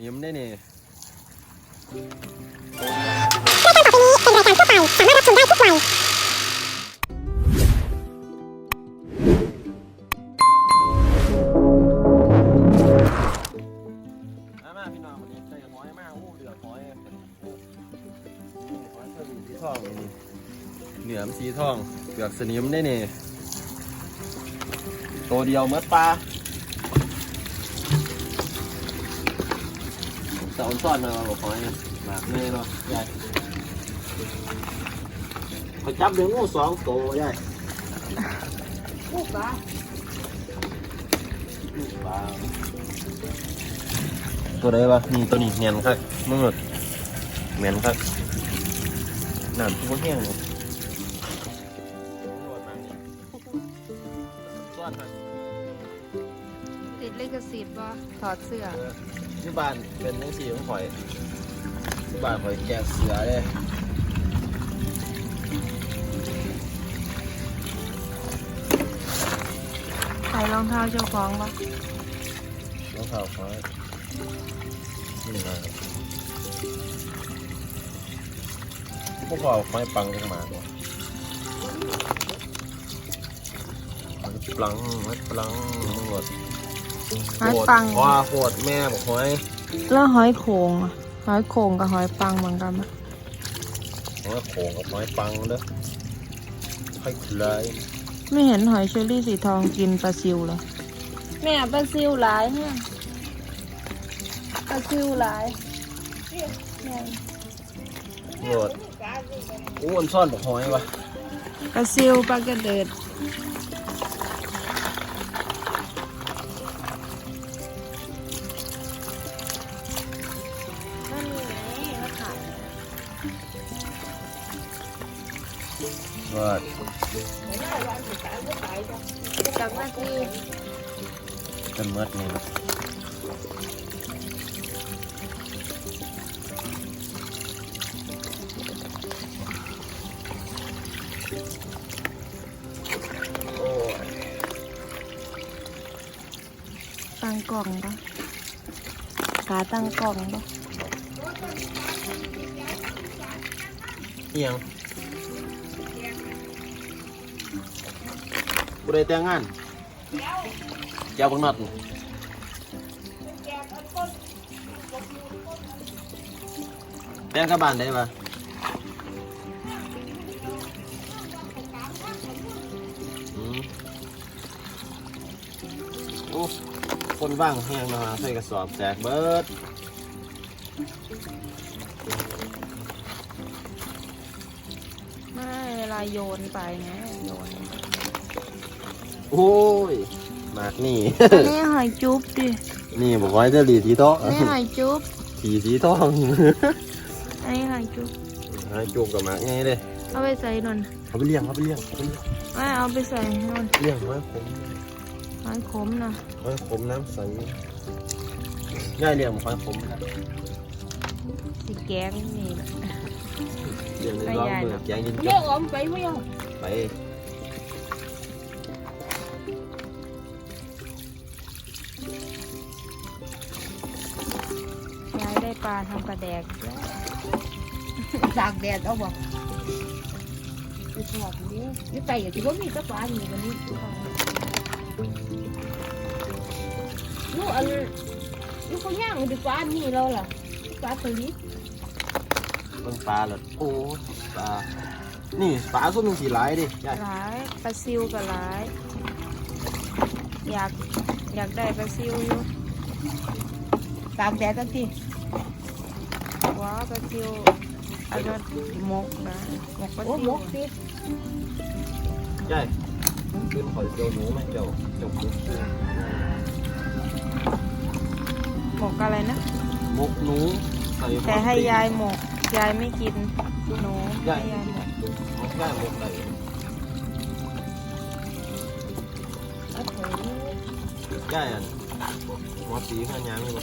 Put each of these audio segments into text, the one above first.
นิ่มได้นี่รายการต่อไปนี้เป็นรายการทั่วไปสามารถรับชมได้ทุกวัยมามาพี่น้องวันนี้ใส่หอยมากอู้เหลือหอยเป็นหอยเสื้อสีทองนี่เหนือมสีทองเปลือกสนิมได้นี่ตัวเดียวเมื่อปลา แต่อ่อนซ่อนมาบอกหอยหมากเน่เนาะใหญ่เขาจับเดืองูสองตัวใหญ่ลูปลาลูปลาตัวใดวะนี่ตัวนี้เนียนครับมึงหลดเหม็นครับน้ำตัวแห้งเลยติดเลขสิทธิ์บ่ถอดเสื้อ ที่บ้านเป็นนังสีของข่อยที่บ้านข่อยแกะเสือเลยใส่รองเท้าเจ้าของบ่รองเท้าข่อยนี่นะพวกเราไม้ปังกันมาบ่ไม้ปลังไม้ปลังมึงหลด หอยปังโคตรว่าโคตรแม่บอกหอยแล้วหอยโขงอะหอยโขงกับหอยปังเหมือนกันไหมหอยโขงกับหอยปังเด้อค่อยเลยไม่เห็นหอยเชอรี่สีทองกินปลาซิวเลยแม่ปลาซิวหลายแม่ปลาซิวหลายแม่โหลดอ้วนซ่อนบอกหอยวะปลาซิวปลากระเดิด Rồi. Cầm mắt đi. Cầm mắt này. Tăng còn đó. Cá tăng còn đó. Nhiều. กูได้แต่งงานแก้วบังนัดแต่งกับบ้านได้ปะอู้คนว่างแห้งมาใส่กระสอบแจกเบิดไม่เวลาโยนไปไงโยน โอ้ยมากนี่ อันนี้หอยจุ๊บดินี่บอกว่าจะหลีสีทองอันนี้หอยจุ๊บสีสีทองอันนี้หอยจุ๊บให้จูบกับมากไงเลยเอาไปใส่นนเอาไปเลี้ยงเอาไปเลี้ยงเอาไปเลี้ยงไม่เอาไปใส่นนเลี้ยงไว้ผมหอยขมนะไว้ผมน้ำใสง่ายเลี้ยงไว้ผมนะสีแกงนี่แหละเลี้ยงในร้องมือแกงยินเรีจยบกอมไปไม่เอาไป ลาทำปลาแดกตากแดดเอาบอกไปทอดนี่นี่ไก่กับที่ว่ามีตะปลาอยู่วันนี้ลูกอันลูกเขาย่างมันปลานี่เราล่ะปลาตัวนี้เบิ่งปลาเลยโอ้ปลา นี่ปลาส้มมีสีหลายดิใช่หลายปลาซิวกับหลาย อยากอยากได้ปลาซิวอยู่ตากแดดตั้งที่ ว้าปลาซิวอันนั้นหมกนะหมกปลาโอ้ซิหมวกสิใช่ขึ้นขอยเจียวหนูไหมเจ้าเจ้ามุกหมกอะไรนะหมกหนูใส่แต่ให้ยายหมกยายไม่กินหนูให้ยายหมกมุกได้มุกได้เอาเถอะใช่อันหมอสีข้างยางเลยบ่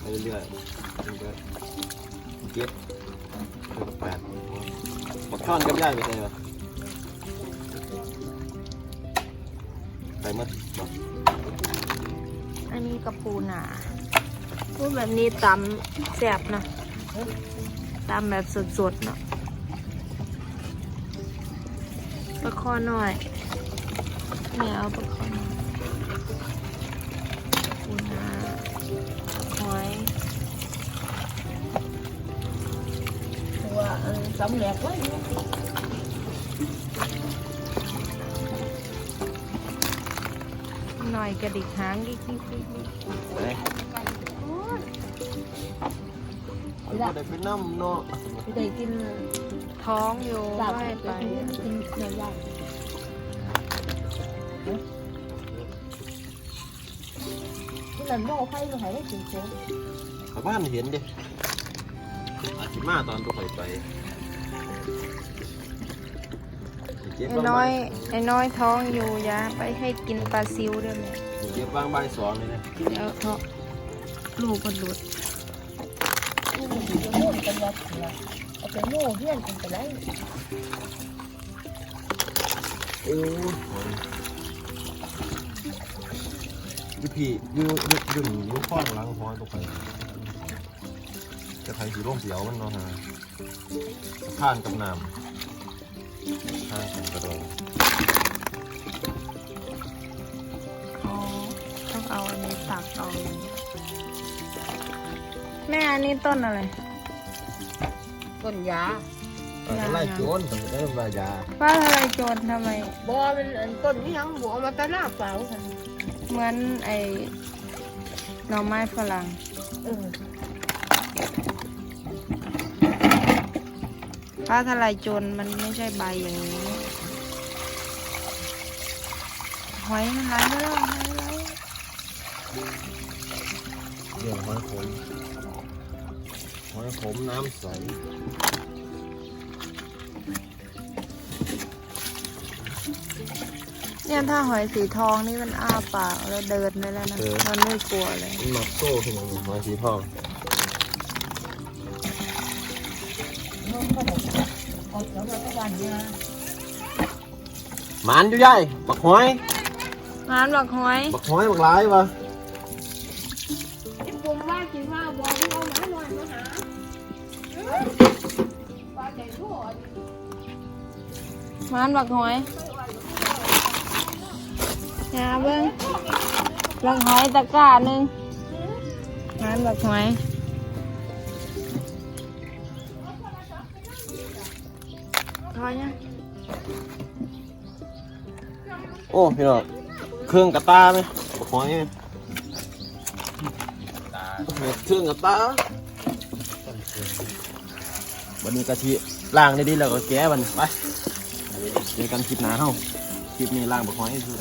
ไปเรื่อยๆเรื่อยๆเก็บเก็บแปดบักช่อนกับย่ายไปไหนวะไปหมั้อันนี้กระปูหนาพูดแบบนี้ตำแสบนะตำแบบสดๆเนาะปลาคอหน่อยเนี่ยเอาปลาคอหน่อยปูนา หอย ตัวอันสำเร็จไว้ หน่อยกระดิกหางกิ๊กกิ๊กกิ๊กกิ๊ก ไปเอาไปได้ไปน้ำเนาะ ได้กิน ท้องอยู่ ลาบ ไม่ ไป ไป นเนื้อย่างที่นั่นบ่ไฟมาให้ได้กินโซ่ชาวบ้านเห็นดิอาชิมาตอนตัวไปไปเก็บไอ้บางน้ใบอยไอ้น้อยท้องอยู่อยาไปให้กินปลาซิวด้วยไหมเก็บบางใบสองเลยนะเดี๋ยวเพราะลูกมันหลุดที่มันจะโม่กันวัดละเอาไปโม่เพื่อนกันไปไรโอ้ย ยูพี่ยูยูยูยูข้องหล้างห้อยตัวไปจะใครสีร่มเสียวมันเนาะฮะข้านกับน้ำข้านกับกระโดดอ๋อต้องเอาอันนี้ตักเอาแม่อันนี้ต้นอะไร ต้นยาไล่โจรต้องได้มายาป้าทลายโจรทำไมบ่มันอันต้นนี้ยังบ่เอามาตะหน้าเปล่าค่ะ เหมือนไอ้หน่อไม้ฝรั่งเออป้าทลายโจรมันไม่ใช่ใบอย่างนี้ หอยมันไหลมาแล้วหอยไหลเรื่องหอยขมหอยขมน้ำใส เนี่ยถ้าหอยสีทองนี่มันอ้าปากแล้วเดินได้แล้วนะมันไม่กลัวเลยมันหนักโซ่ขึ้นมาหอยสีทองน้องก็บอกเอาเดี๋ยวมาตะวันยาหมันอยู่ยัยบักหอยงานบักหอย บักหอยบักหลายวะที่ผมว่าคิดว่าบอกที่เอาหมาหน่อยมาหาปลาใจทั่วงานบักหอย ยาเบิ้งบักหอยตะกร้าหนึ่งงานบักหอยพอยังโอ้พี่น้องเครื่องกระตาไหมบักหอยไหมเครื่องกระตาวันนี้กะทิล้างได้ดีแล้วก็แก้มันไปเจอกันคลิปหน้าเฮ้าคลิปนี้ล้างบักหอยให้ดู